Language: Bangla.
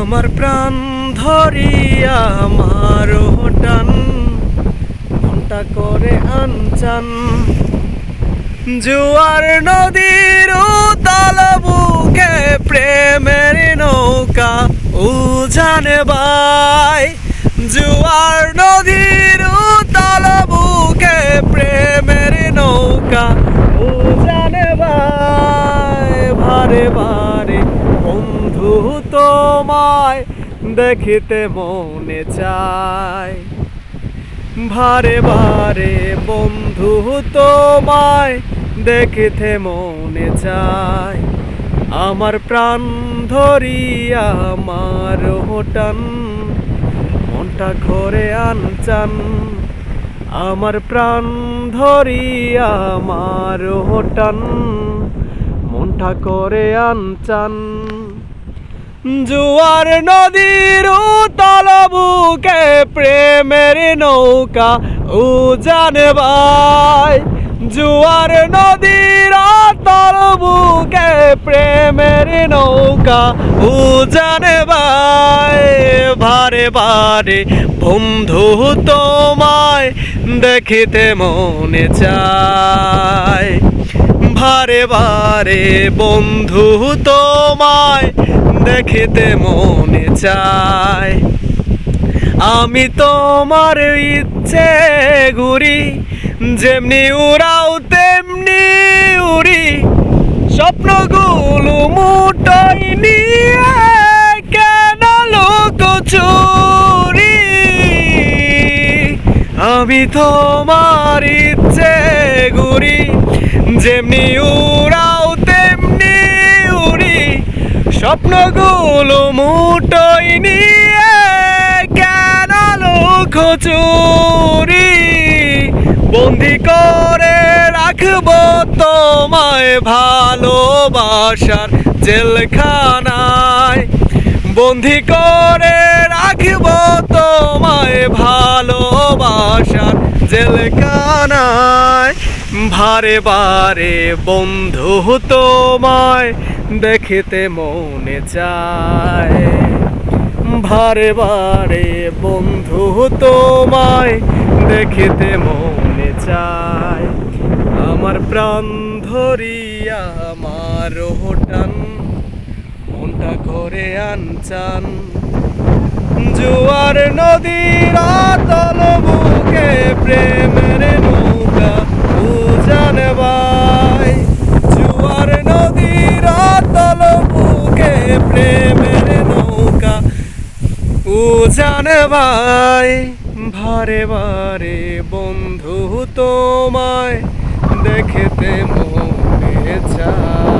আমার প্রাণ ধরিয়া আমার টান, মনটা করে আনচান। জুয়ার নদীর উতাল বুকে প্রেমের নৌকা উজানে বাই। জুয়ার নদীর উতাল বুকে প্রেমের নৌকা উজানে বাই, ভারে বন্ধু তোমায় দেখিতে মনে চায়। ভারে ভারে বন্ধু তোমায় দেখিতে মনে চায়। আমার প্রাণ ধরিয়া আমার হোটান, মনটা ঘরে আনচান। আমার প্রাণ ধরিয়া আমার হোটান, মনটা করে আনচান। জুয়ার নদীর উতল বুকে প্রেমের নৌকা উজানে ভাই। জুয়ার নদীর উতল বুকে প্রেমের নৌকা উজানে ভাই। ভারে ভারে, বন্ধু তোমায় দেখিতে মনে চায়। ভারে ভারে বন্ধু তোমায় দেখিতে মনে চায়। আমি তোমার ইচ্ছে ঘুরি, যেমনি উড়াও, তেমনি উড়ি। স্বপ্নগুলো মুটাই নিয়ে কেন লোক চুরি? আমি তোমার ইচ্ছে ঘুরি যেমনি উড়াও, তেমনি উড়ি। স্বপ্নগুলো মুটোই নিয়ে কেন বন্দি করে রাখব তোমায় ভালোবাসার জেলখানায়। বন্দি করে রাখব তোমায় ভালোবাসার জেলখানায়। ভারে বারে বন্ধু তোমায় দেখিতে মনে চায়। ভারে বারে বন্ধু তোমায় দেখিতে মনে চায়। আমার প্রাণ ধরিয়া আমার হোটান মনটা করে আনচান জুয়ার নদীর তল বুকে প্রেমের জানে ভাই ভারে ভারে বন্ধু তোমায় দেখেতে মনে চায়।